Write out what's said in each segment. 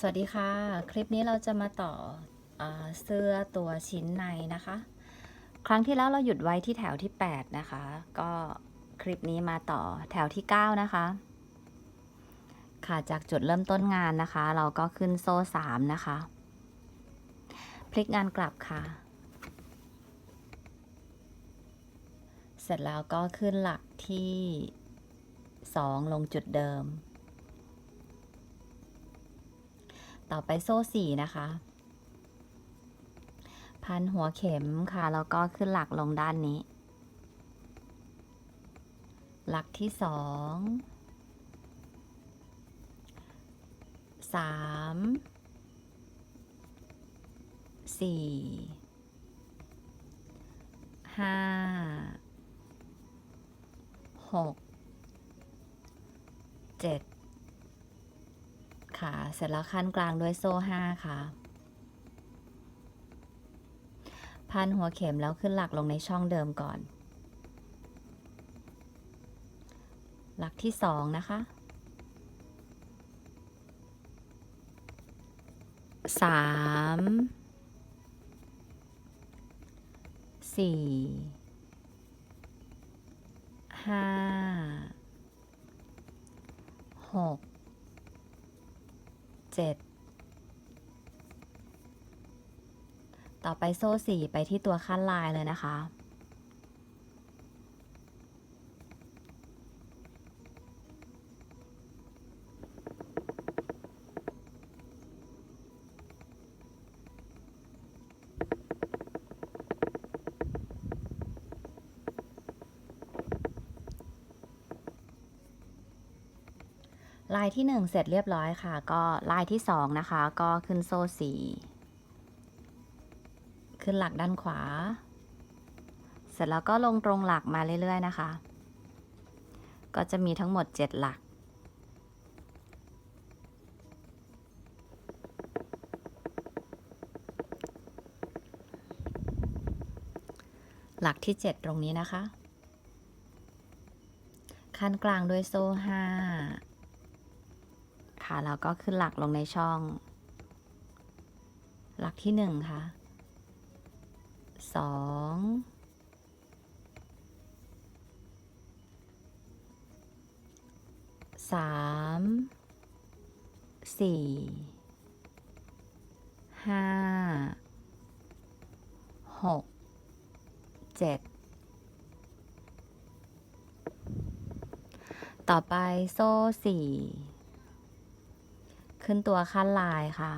สวัสดีค่ะ คลิปนี้เราจะมาต่ออเสื้อตัวชิ้นในนะคะ ครั้งที่แล้วเราหยุดไว้ที่แถวที่ 8 นะคะ ก็คลิปนี้มาต่อแถวที่ 9 นะคะ ค่ะจากจุดเริ่มต้นงานนะคะ เราก็ขึ้นโซ่ 3 นะคะ พลิกงานกลับค่ะ เสร็จแล้วก็ขึ้นหลักที่ 2 ลงจุดเดิม ต่อไปโซ่สี่นะคะ พันหัวเข็มค่ะ แล้วก็ขึ้นหลักลงด้านนี้ หลักที่สองสามสี่ห้าหกเจ็ด ค่ะ เสร็จแล้วขั้นกลางด้วยโซ่ห้าค่ะ พันหัวเข็มแล้วขึ้นหลักลงในช่องเดิมก่อน หลักที่สองนะคะสามสี่ห้าหก 7 ต่อไปโซ่สี่ไปที่ตัวขั้นลายเลยนะคะ ลายที่หนึ่งเสร็จเรียบร้อยค่ะ ก็ลายที่สองนะคะ ก็ขึ้นโซ่สี่ขึ้นหลักด้านขวา เสร็จแล้วก็ลงตรงหลักมาเรื่อยๆนะคะ ก็จะมีทั้งหมด 7 หลักหลักที่ 7 ตรงนี้นะคะ ขั้นกลางด้วยโซ่ห้า แล้วก็ขึ้นหลักลงในช่อง หลักที่หนึ่งค่ะสองสามสี่ห้าหกเจ็ดต่อไปโซ่สี่ ขึ้นตัวขั้นลายค่ะ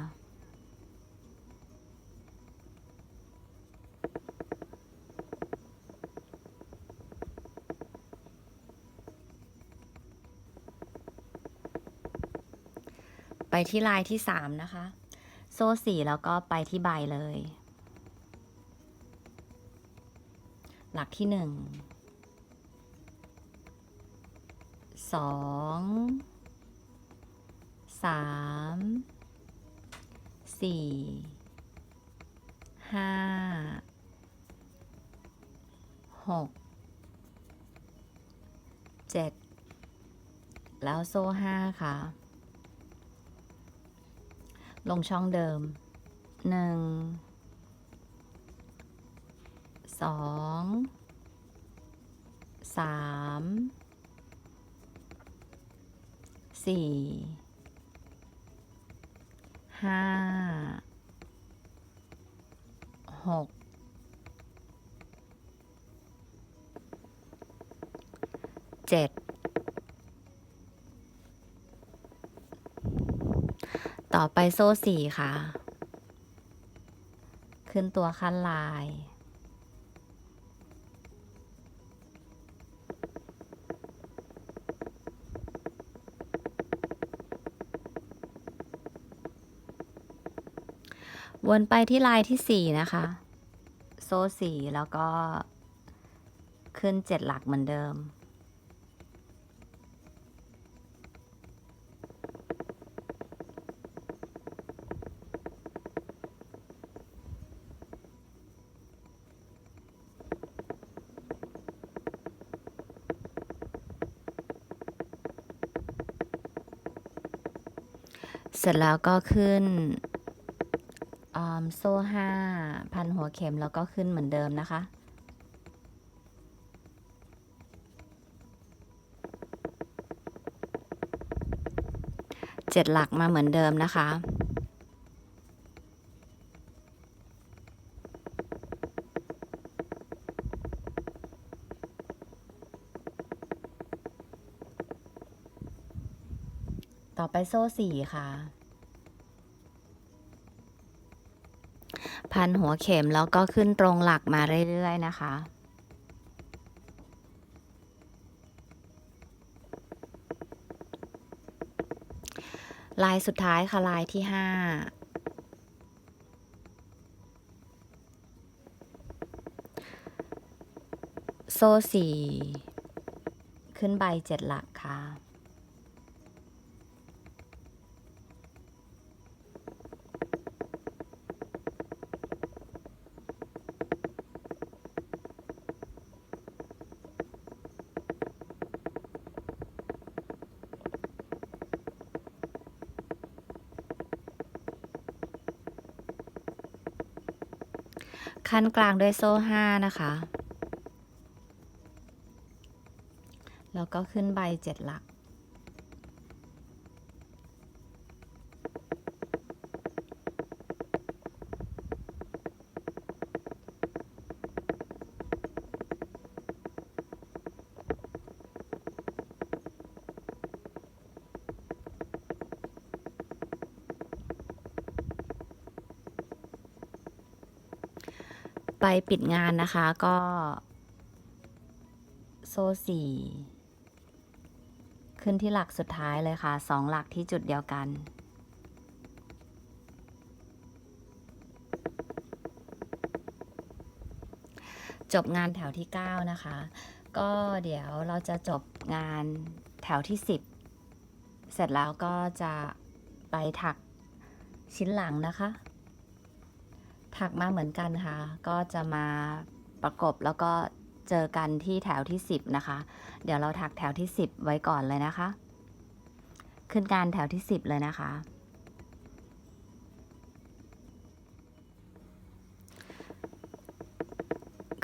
ไปที่ลายที่สามนะคะ โซ่สี่แล้วก็ไปที่ใบเลย หลักที่หนึ่ง สามสี่ห้าหกเจ็ดแล้วโซ่ห้าค่ะ ลงช่องเดิมหนึ่งสองสามสี่ ห้าหกเจ็ดต่อไปโซ่สี่ค่ะ ขึ้นตัวขั้นลาย วนไปที่ลายที่สี่นะคะ โซ่สี่แล้วก็ขึ้นเจ็ดหลักเหมือนเดิม เสร็จแล้วก็ขึ้น โซ่ห้าพันหัวเข็มแล้วก็ขึ้นเหมือนเดิมนะคะ เจ็ดหลักมาเหมือนเดิมนะคะต่อไปโซ่สี่ค่ะ พันหัวเข็มแล้วก็ขึ้นตรงหลักมาเรื่อยๆนะคะ ลายสุดท้ายค่ะลายที่ห้าโซ่สี่ขึ้นใบเจ็ดหลักค่ะ ขั้นกลางด้วยโซ่ห้านะคะ แล้วก็ขึ้นใบเจ็ดหลัก ปปิดงานนะคะก็ โซ่สี่ขึ้นที่หลักสุดท้ายเลยค่ะสองหลักที่จุดเดียวกัน จบงานแถวที่ 9 นะคะ ก็เดี๋ยวเราจะจบงานแถวที่ 10 เสร็จแล้วก็จะไปถักชิ้นหลังนะคะ ถักมาเหมือนกันค่ะ ก็จะมาประกบแล้วก็เจอกันที่แถวที่ 10 นะคะ เดี๋ยวเราถักแถวที่ 10 ไว้ก่อนเลยนะคะ ขึ้นการแถวที่ 10 เลยนะคะ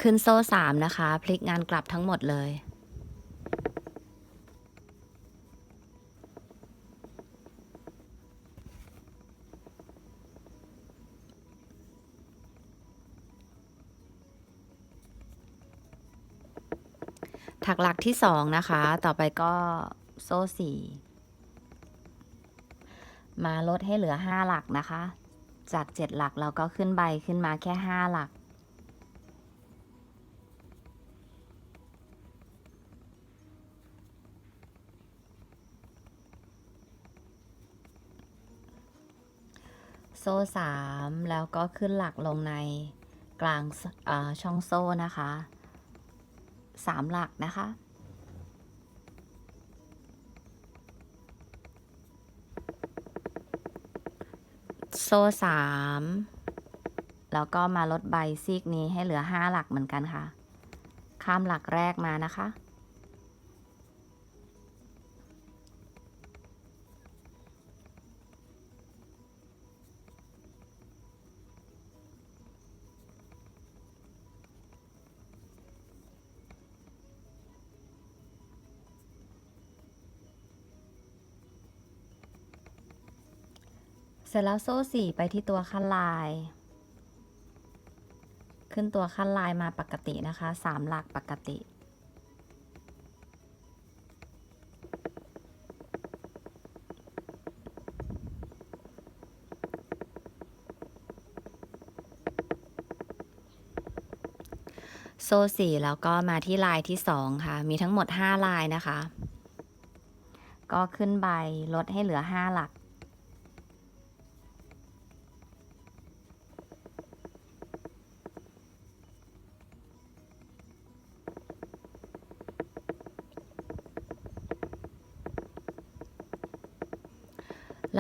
ขึ้นโซ่3นะคะ พลิกงานกลับทั้งหมดเลย ถักหลักที่สองนะคะ ต่อไปก็โซ่สี่มาลดให้เหลือห้าหลักนะคะ จากเจ็ดหลักเราก็ขึ้นใบขึ้นมาแค่ห้าหลัก โซ่สามแล้วก็ขึ้นหลักลงในกลางช่องโซ่นะคะ สามหลักนะคะ โซ่สามแล้วก็มาลดใบซีกนี้ให้เหลือห้าหลักเหมือนกันค่ะ ข้ามหลักแรกมานะคะ ร็จแล้วโซ่สี่ไปที่ตัวขั้นลาย ขึ้นตัวขั้นลายมาปกตินะคะสามหลักปกติ โซ่สี่แล้วก็มาที่ลายที่สองค่ะ มีทั้งหมดห้าลายนะคะ ก็ขึ้นใบลดให้เหลือห้าหลัก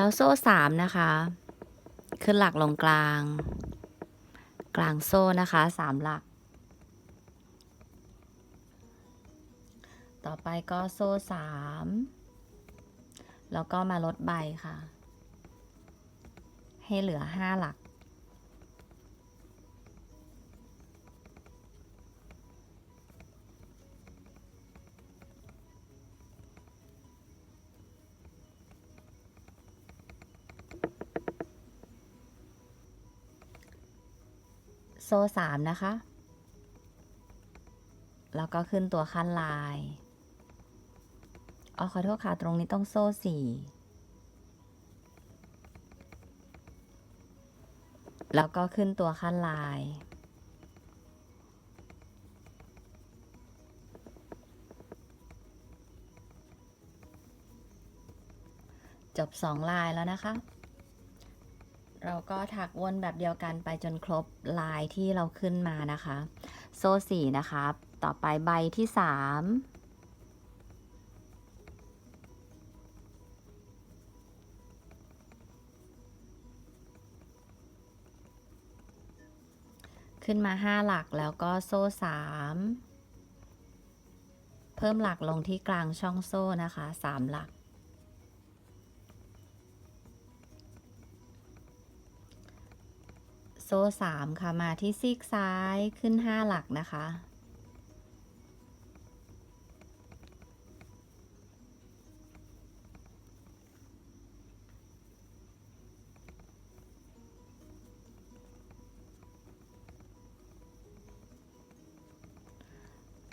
แล้วโซ่สามนะคะ ขึ้นหลักลงกลาง กลางโซ่นะคะสามหลัก ต่อไปก็โซ่สามแล้วก็มาลดใบค่ะ ให้เหลือ5หลัก โซ่สามนะคะ แล้วก็ขึ้นตัวขั้นลายอ๋อขอโทษค่ะ ตรงนี้ต้องโซ่สี่แล้วก็ขึ้นตัวขั้นลาย จบสองลายแล้วนะคะ เราก็ถักวนแบบเดียวกันไปจนครบลายที่เราขึ้นมานะคะ โซ่สี่นะคะต่อไปใบที่สามขึ้นมาห้าหลักแล้วก็โซ่สามเพิ่มหลักลงที่กลางช่องโซ่นะคะสามหลัก โซ่สามค่ะมาที่ซีกซ้ายขึ้นห้าหลักนะคะ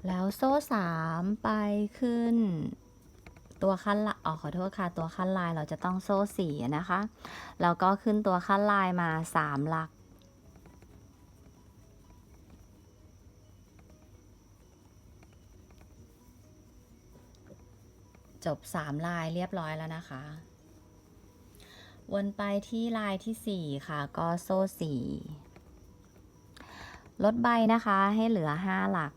แล้วโซ่สามไปขึ้นตัวขั้นละอ๋อขอโทษค่ะ ตัวขั้นลายเราจะต้องโซ่สี่นะคะ แล้วก็ขึ้นตัวขั้นลายมาสามหลัก จบสามลายเรียบร้อยแล้วนะคะ วนไปที่ลายที่สี่ค่ะ ก็โซ่สี่ลดใบนะคะให้เหลือห้าหลัก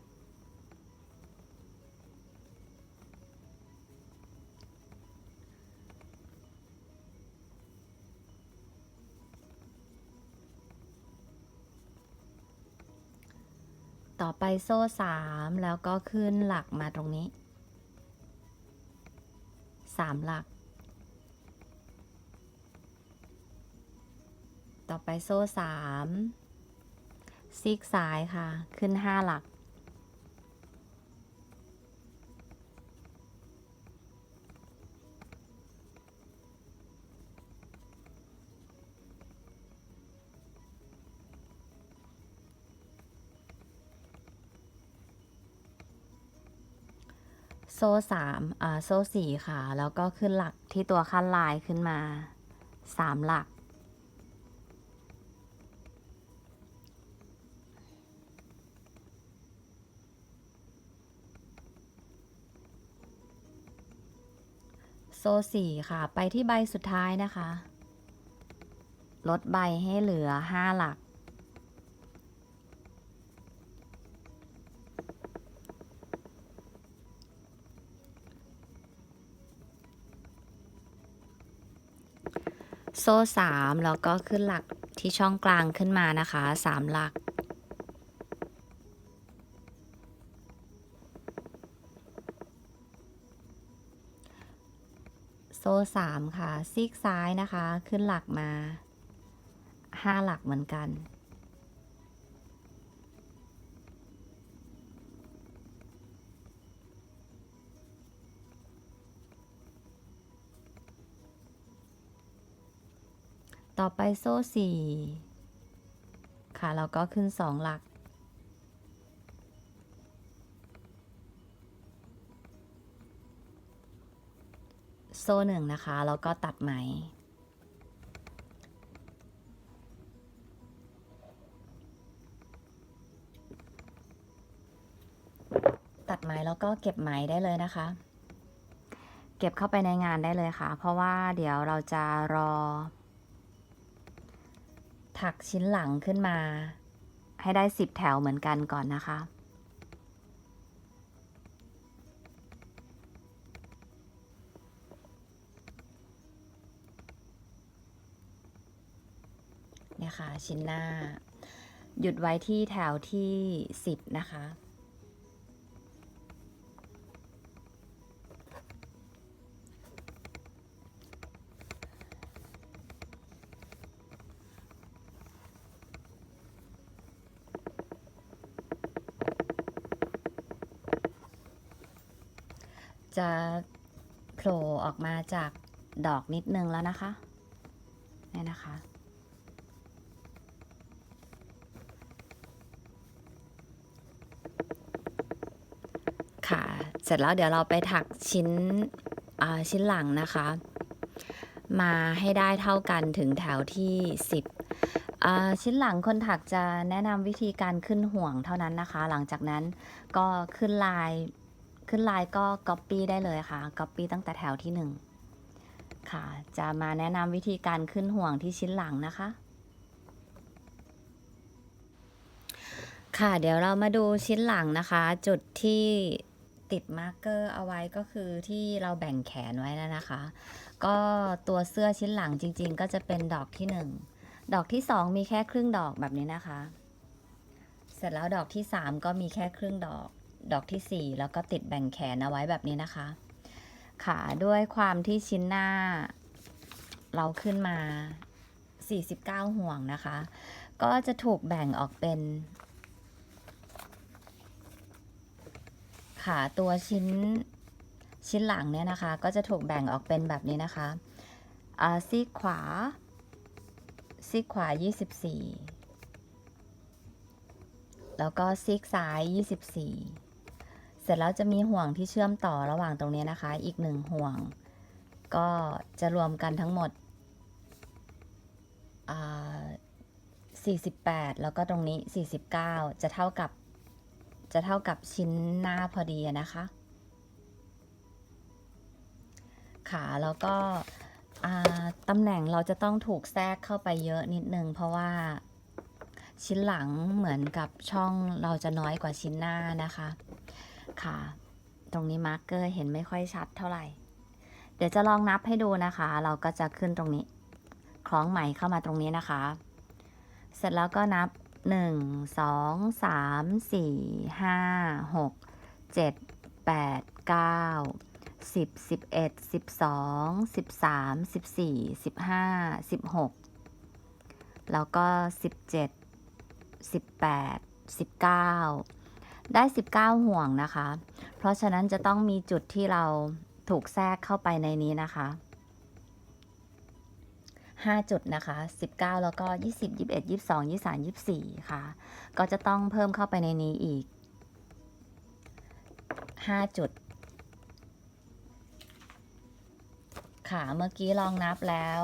ต่อไปโซ่สามแล้วก็ขึ้นหลักมาตรงนี้ สามหลัก ต่อไปโซ่สามซีกซ้ายค่ะ ขึ้นห้าหลัก โซ่สามอ่าโซ่สี่ค่ะ แล้วก็ขึ้นหลักที่ตัวขั้นลายขึ้นมาสามหลัก โซ่สี่ค่ะ ไปที่ใบสุดท้ายนะคะ ลดใบให้เหลือห้าหลัก ซ่สามแล้วก็ขึ้นหลักที่ช่องกลางขึ้นมานะคะสามหลัก โซ่สามค่ะ ซีกซ้ายนะคะ ขึ้นหลักมาห้าหลักเหมือนกัน ต่อไปโซ่สี่ค่ะแล้วก็ขึ้นสองหลัก โซ่หนึ่งนะคะแล้วก็ตัดไหม ตัดไหมแล้วก็เก็บไหมได้เลยนะคะ เก็บเข้าไปในงานได้เลยค่ะ เพราะว่าเดี๋ยวเราจะรอ ถักชิ้นหลังขึ้นมา ให้ได้สิบแถวเหมือนกันก่อนนะคะ เนี่ยค่ะ ชิ้นหน้า หยุดไว้ที่แถวที่สิบนะคะ น จะโผ ล่ออกมาจากดอกนิดนึงแล้วนะคะนี่นะคะ ค่ะ เสร็จแล้วเดี๋ยวเราไปถักชิ้นชิ้นหลังนะคะ มาให้ได้เท่ากันถึงแถวที่ 10 ชิ้นหลังคนถักจะแนะนำวิธีการขึ้นห่วงเท่านั้นนะคะ หลังจากนั้นก็ขึ้นลาย ขึ้นลายก็ Copy ได้เลยค่ะ Copy ตั้งแต่แถวที่ 1 ค่ะ จะมาแนะนำวิธีการขึ้นห่วงที่ชิ้นหลังนะคะ ค่ะเดี๋ยวเรามาดูชิ้นหลังนะคะ จุดที่ติดมาร์กเกอร์เอาไว้ก็คือที่เราแบ่งแขนไว้นะนะคะ ก็ตัวเสื้อชิ้นหลังจริง ๆ ก็จะเป็นดอกที่ 1 ดอกที่ 2 มีแค่ครึ่งดอกแบบนี้นะคะ เสร็จแล้วดอกที่ 3 ก็มีแค่ครึ่งดอก ดอกทีสี่ 4 แล้วก็ติดแบ่งแขนเอาไว้แบบนี้นะคะค่ะด้วยความที่ชิ้นหน้า เราขึ้นมา 49 ห่วงนะคะ ก็จะถูกแบ่งออกเป็นค่ะตัวชิ้นชิ้นหลังเนี่ยนะคะ ก็จะถูกแบ่งออกเป็นแบบนี้นะคะอ่าซีกขวาซีกขวา 24 แล้วก็ซีกซ้าย 24 สร็จแล้วจะมีห่วงที่เชื่อมต่อระหว่างตรงนี้นะคะ อีกหนึ่งห่วง ก็จะรวมกันทั้งหมดอ่า48 แล้วก็ตรงนี้ 49 จะเท่ากับ จะเท่ากับชิ้นหน้าพอดีอะนะคะขาแล้วก็ตำแหน่งเราจะต้องถูกแทรกเข้าไปเยอะนิดนึง เพราะว่าชิ้นหลังเหมือนกับช่องเราจะน้อยกว่าชิ้นหน้านะคะ ค่ะตรงนี้มาร์กเกอร์เห็นไม่ค่อยชัดเท่าไหร่ เดี๋ยวจะลองนับให้ดูนะคะ เราก็จะขึ้นตรงนี้ คล้องไหมเข้ามาตรงนี้นะคะ เสร็จแล้วก็นับ 1 2 3 4 5 6 7 8 9 10 11 12 13 14 15 16 แล้วก็ 17 18 19 ได้ 19 ห่วงนะคะ เพราะฉะนั้นจะต้องมีจุดที่เราถูกแทรกเข้าไปในนี้นะคะ5 จุดนะคะ 19 แล้วก็ 20 21 22 23 24 ค่ะ ก็จะต้องเพิ่มเข้าไปในนี้อีก 5 จุด ค่ะ เมื่อกี้ลองนับแล้ว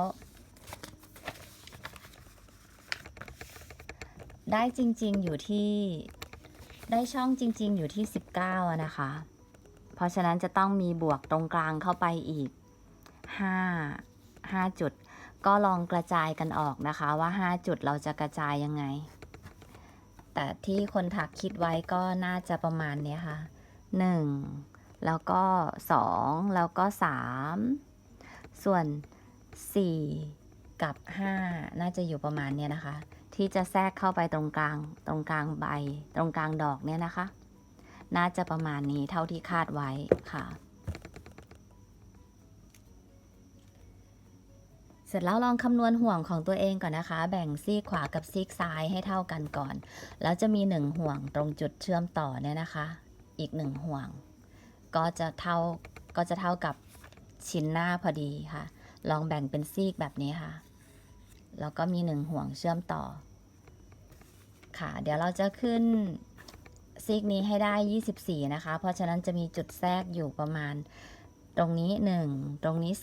ได้จริง ๆ อยู่ที่ ได้ช่องจริง ๆ อยู่ที่ 19 นะคะ เพราะฉะนั้นจะต้องมีบวกตรงกลางเข้าไปอีก 5 5 จุด ก็ลองกระจายกันออกนะคะว่า 5 จุดเราจะกระจายยังไง แต่ที่คนถักคิดไว้ก็น่าจะประมาณนี้ค่ะ 1 แล้วก็ 2 แล้วก็ 3 ส่วน 4 กับ 5 น่าจะอยู่ประมาณนี้นะคะ ที่จะแทรกเข้าไปตรงกลางตรงกลางใบ ตรงกลางดอกเนี่ยนะคะ น่าจะประมาณนี้เท่าที่คาดไว้ค่ะ เสร็จแล้วลองคำนวณห่วงของตัวเองก่อนนะคะ แบ่งซีกขวากับซีกซ้ายให้เท่ากันก่อน แล้วจะมีหนึ่งห่วงตรงจุดเชื่อมต่อเนี่ยนะคะ อีกหนึ่งห่วง ก็จะเท่าก็จะเท่ากับชิ้นหน้าพอดีค่ะ ลองแบ่งเป็นซีกแบบนี้ค่ะ แล้วก็มีหนึ่งห่วงเชื่อมต่อ ค่ะ เดี๋ยวเราจะขึ้นซีกนี้ให้ได้ 24 นะคะ เพราะฉะนั้นจะมีจุดแทรกอยู่ประมาณตรงนี้ 1 ตรงนี้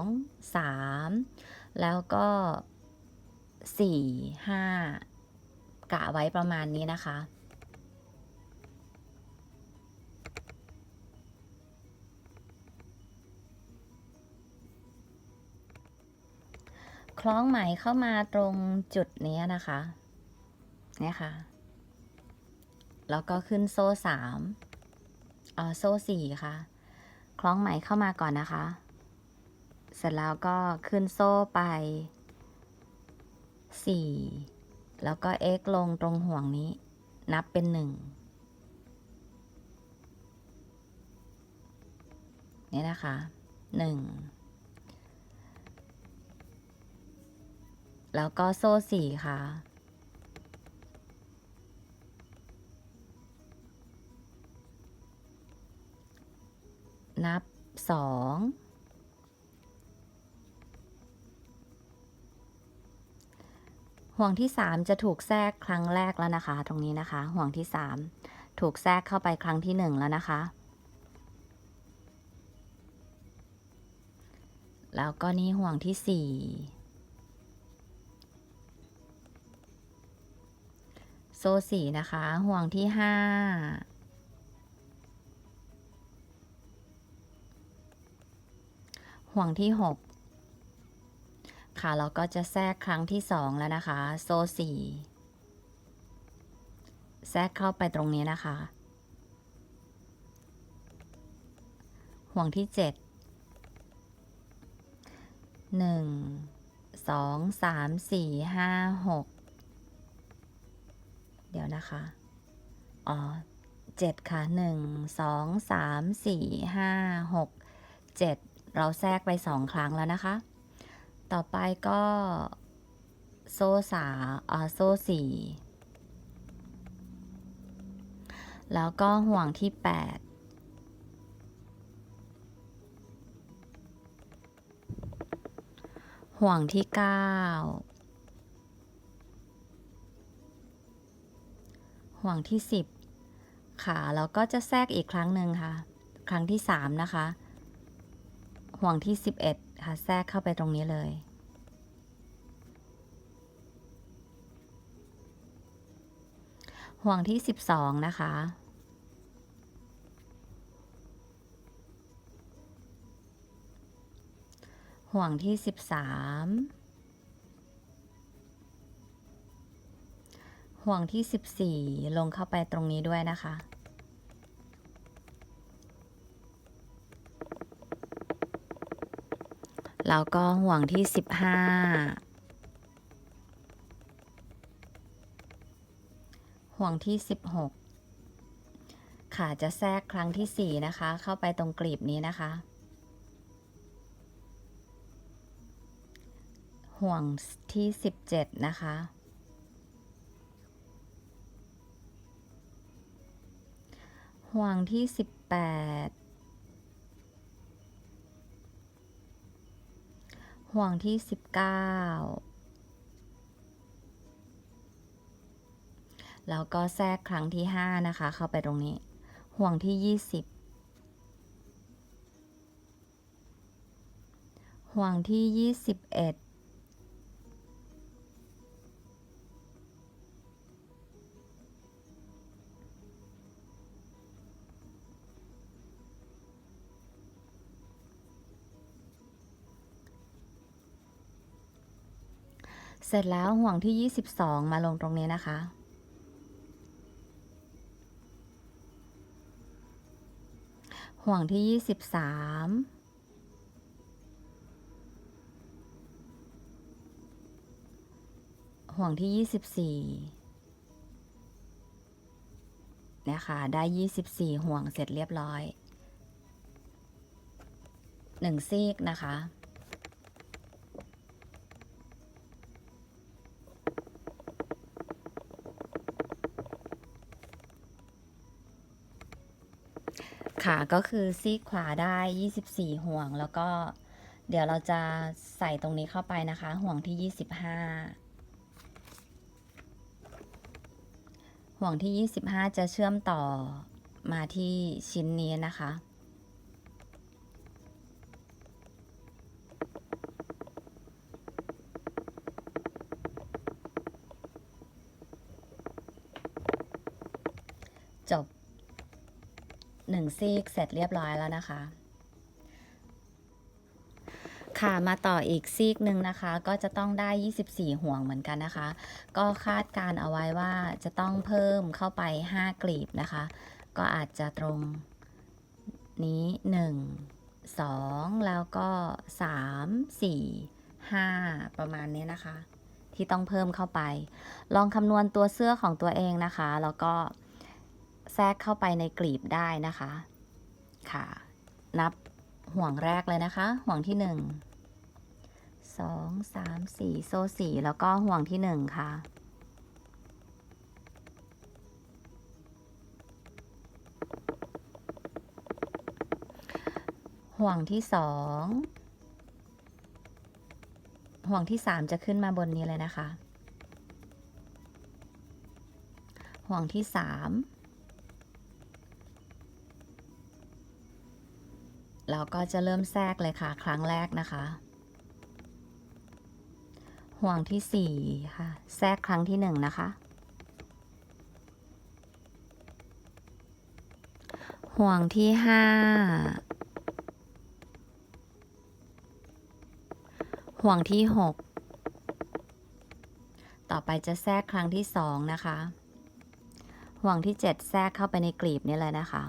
2 3 แล้วก็ 4 5 กะไว้ประมาณนี้นะคะ ล้องไหมเข้ามาตรงจุดนี้นะคะเนี่ยค่ะ แล้วก็ขึ้นโซ่สามเอ่อโซ่สี่ค่ะ คล้องไหมเข้ามาก่อนนะคะ เสร็จแล้วก็ขึ้นโซ่ไปสี่แล้วก็ x ลงตรงห่วงนี้ นับเป็นหนึ่งนี่นะคะหนึ่ง แล้วก็โซ่สี่ค่ะ นับสองห่วงที่สามจะถูกแทรกครั้งแรกแล้วนะคะ ตรงนี้นะคะ ห่วงที่สามถูกแทรกเข้าไปครั้งที่หนึ่งแล้วนะคะ แล้วก็นี่ห่วงที่สี่ ซ่สี่นะคะ ห่วงที่ห้าห่วงที่หกค่ะเราก็จะแทรกครั้งที่สองแล้วนะคะ โซ่สี่แทรกเข้าไปตรงนี้นะคะ ห่วงที่เจ็ดหนึ่งสองสามสี่ห้าหก เดี๋ยวนะคะ อ๋อเจ็ดค่ะหนึ่งสองสามสี่ห้าหกเจ็ดเราแทรกไปสองครั้งแล้วนะคะ ต่อไปก็โซ่สาอ่าโซ่สี่แล้วก็ห่วงที่แปดห่วงที่เก้า ห่วงที่ 10 ค่ะ แล้วก็จะแทรกอีกครั้งหนึ่งค่ะ ครั้งที่ 3 นะคะ ห่วงที่ 11 ค่ะ แทรกเข้าไปตรงนี้เลย ห่วงที่ 12 นะคะห่วงที่ 13 ห่วงที่สิบสี่ลงเข้าไปตรงนี้ด้วยนะคะ แล้วก็ห่วงที่สิบห้าห่วงที่สิบหกค่ะจะแทรกครั้งที่สี่นะคะ เข้าไปตรงกลีบนี้นะคะ ห่วงที่สิบเจ็ดนะคะ ห่วงที่ 18 ห่วงที่ 19 แล้วก็แทรกครั้งที่ 5 นะคะ เข้าไปตรงนี้ ห่วงที่ 20 ห่วงที่ 21 ร็จแล้วห่วงที่ 22 มาลงตรงนี้นะคะ ห่วงที่ 23ห่วงที่ 24 นะคะ ได้ 24 ห่วงเสร็จเรียบร้อย 1 ซีกนะคะ ค่ะก็คือซีกขวาได้ 24 ห่วง แล้วก็เดี๋ยวเราจะใส่ตรงนี้เข้าไปนะคะ ห่วงที่ 25 ห่วงที่ 25 จะเชื่อมต่อมาที่ชิ้นนี้นะคะ จบ ห นึ่งซีกเสร็จเรียบร้อยแล้วนะคะ ค่ะมาต่ออีกซีกหนึ่งนะคะ ก็จะต้องได้ 24 ห่วงเหมือนกันนะคะ ก็คาดการเอาไว้ว่าจะต้องเพิ่มเข้าไป 5 กลีบนะคะ ก็อาจจะตรงนี้ 1 2 แล้วก็ 3 4 5 ประมาณนี้นะคะ ที่ต้องเพิ่มเข้าไป ลองคำนวณตัวเสื้อของตัวเองนะคะ แล้วก็ แทรกเข้าไปในกลีบได้นะคะ ค่ะ นับห่วงแรกเลยนะคะ ห่วงที่หนึ่งสองสามสี่โซ่สี่แล้วก็ห่วงที่หนึ่งค่ะ ห่ห่วงที่สองห่วงที่สามจะขึ้นมาบนนี้เลยนะคะ ห่วงที่สาม เราก็จะเริ่มแทรกเลยค่ะ ครั้งแรกนะคะ ห่วงที่สี่ค่ะ แทรกครั้งที่หนึ่งนะคะ ห่วงที่ห้าห่วงที่หกต่อไปจะแทรกครั้งที่สองนะคะ ห่วงที่เจ็ดแทรกเข้าไปในกลีบนี่เลยนะคะ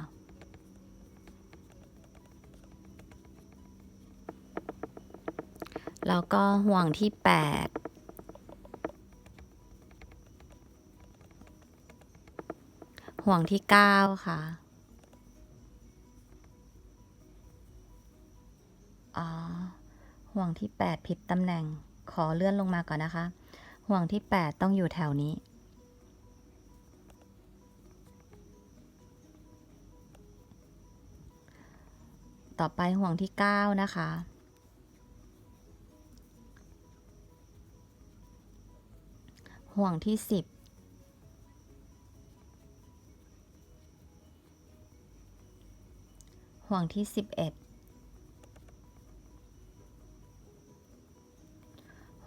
แล้วก็ห่วงที่แปดห่วงที่เก้าค่ะอ๋อห่วงที่ 8 ผิดตำแหน่งขอเลื่อนลงมาก่อนนะคะ ห่วงที่ 8 ต้องอยู่แถวนี้ต่อไปห่วงที่ 9 นะคะ ห่วงที่ 10ห่วงที่ 11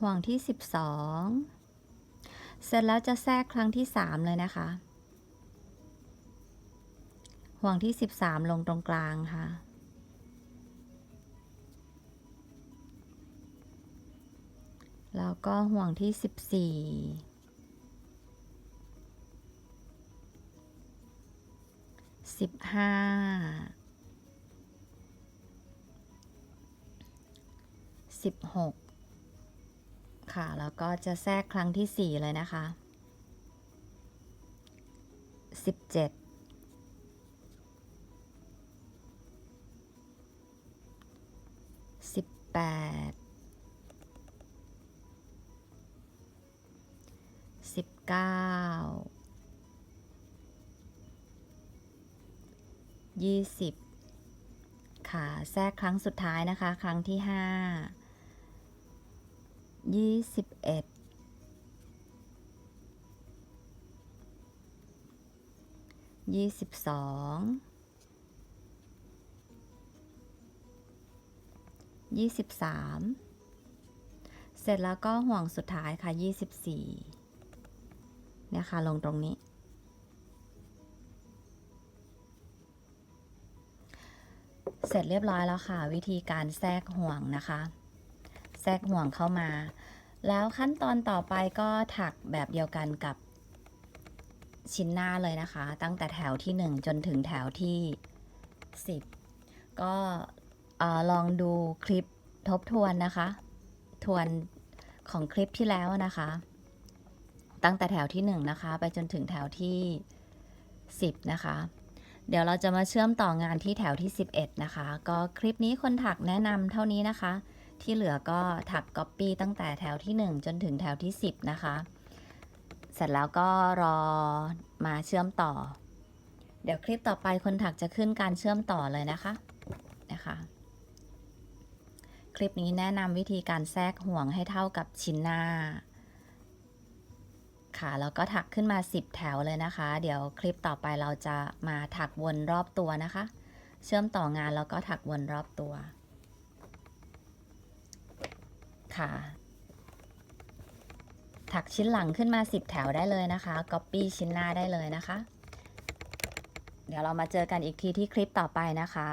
ห่วงที่ 12 เสร็จแล้วจะแทรกครั้งที่ 3 เลยนะคะ ห่วงที่ 13 ลงตรงกลางค่ะ แล้วก็ห่วงที่ 14 สิบห้าสิบหกค่ะ แล้วก็จะแทรกครั้งที่สี่เลยนะคะสิบเจ็ดสิบแปดสิบเก้า 20ค่ะแทรกครั้งสุดท้ายนะคะ ครั้งที่5ยี่สิบเอ็ดยี่สิบสองยี่สิบสามเสร็จแล้วก็ห่วงสุดท้ายค่ะยี่สิบสี่เนี่ยค่ะลงตรงนี้ เสร็จเรียบร้อยแล้วค่ะ วิธีการแทรกห่วงนะคะ แทรกห่วงเข้ามา แล้วขั้นตอนต่อไปก็ถักแบบเดียวกันกับชิ้นหน้าเลยนะคะ ตั้งแต่แถวที่ 1 จนถึงแถวที่ 10 ก็ลองดูคลิปทบทวนนะคะ ทวนของคลิปที่แล้วนะคะ ตั้งแต่แถวที่ 1 นะคะ ไปจนถึงแถวที่ 10 นะคะ เดี๋ยวเราจะมาเชื่อมต่องานที่แถวที่ 11 นะคะ ก็คลิปนี้คนถักแนะนำเท่านี้นะคะ ที่เหลือก็ถักก๊อปปี้ตั้งแต่แถวที่ 1 จนถึงแถวที่ 10 นะคะ เสร็จแล้วก็รอมาเชื่อมต่อ เดี๋ยวคลิปต่อไปคนถักจะขึ้นการเชื่อมต่อเลยนะคะนะคะ คลิปนี้แนะนำวิธีการแทรกห่วงให้เท่ากับชิ้นหน้า ค่ะแล้วก็ถักขึ้นมา 10 แถวเลยนะคะ เดี๋ยวคลิปต่อไปเราจะมาถักวนรอบตัวนะคะ เชื่อมต่องานแล้วก็ถักวนรอบตัว ค่ะ ถักชิ้นหลังขึ้นมา 10 แถวได้เลยนะคะ Copy ชิ้นหน้าได้เลยนะคะ เดี๋ยวเรามาเจอกันอีกทีที่คลิปต่อไปนะคะ